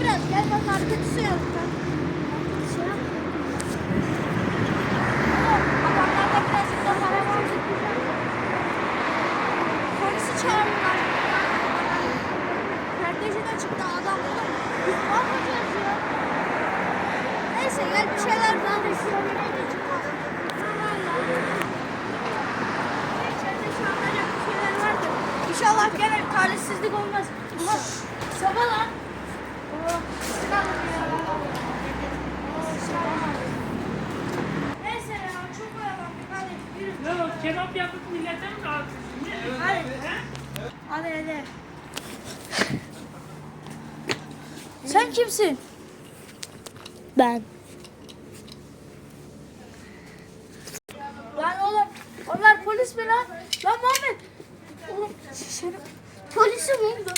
biraz. Gel bak arkadaşı yazdım. Adamlarda birazcık da para var. Polisi çağırdılar. Kardeşi de çıktı adam oğlum. Biz ne yapacağız ya? Neyse gel bir şeyler vardır. İnşallah gene talihsizlik kebap yapıp millete mi dağıtıyorsun? Ne? Hadi. Hadi hadi. Sen kimsin? Ben. Lan oğlum onlar polis mi lan? Lan Muhammed. Oğlum seni polisi mi oldu?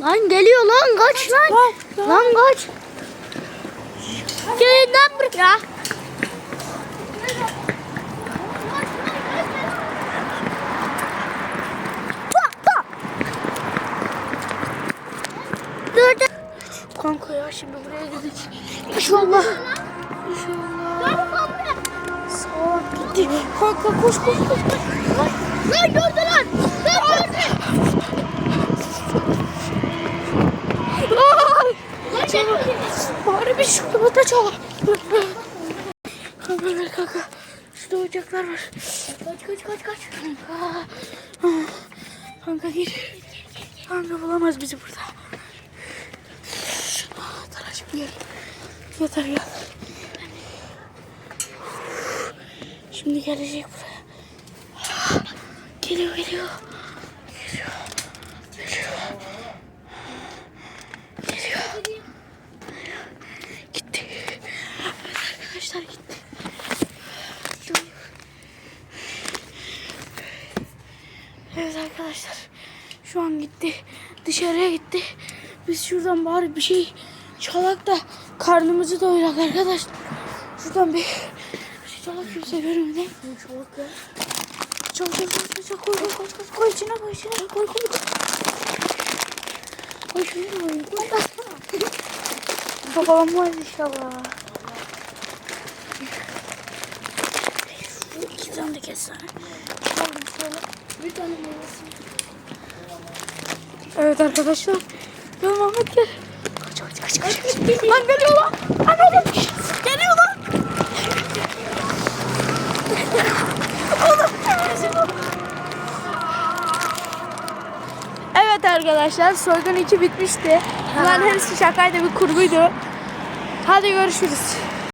Lan geliyor lan kaç lan. Lan, Lan kaç. Gelin lan buraya. Bak bak. Dur dur. Kanka ya şimdi buraya gidecek. İnşallah. İnşallah. Sağ gitti. Kanka koş koş koş. koş. Lan gördü lan. Lan gördü. Bari bir şurada da çal. Kanka ver kanka. Şurada ocaklar var. Kaç kaç kaç kaç. Kanka. Kanka gir. Kanka bulamaz bizi burada. Yer. Yeter gel. Şimdi gelecek buraya. Geliyor geliyor. Geliyor. Geliyor. Geliyor. Gitti. Evet arkadaşlar. Evet arkadaşlar. Şu an gitti. Dışarıya gitti. Biz şuradan bari bir şey çalak da karnımızı doyurak arkadaşlar. Şuradan bir, çalak kimse görmedi. Çalak ya. Çal çal çal çal koy koy koy koy koy içine koy içine koy koy. Koy şunu koy var inşallah. İki tane de kestane. Bir tane meyvesi. Evet arkadaşlar. Gel Muhammed gel. Kaç kaç kaç kaç. Lan geliyor lan. Lan oğlum. Geliyor lan. Evet arkadaşlar soygun 2 bitmişti. Bunların hepsi şakaydı bir kurguydu. Hadi görüşürüz.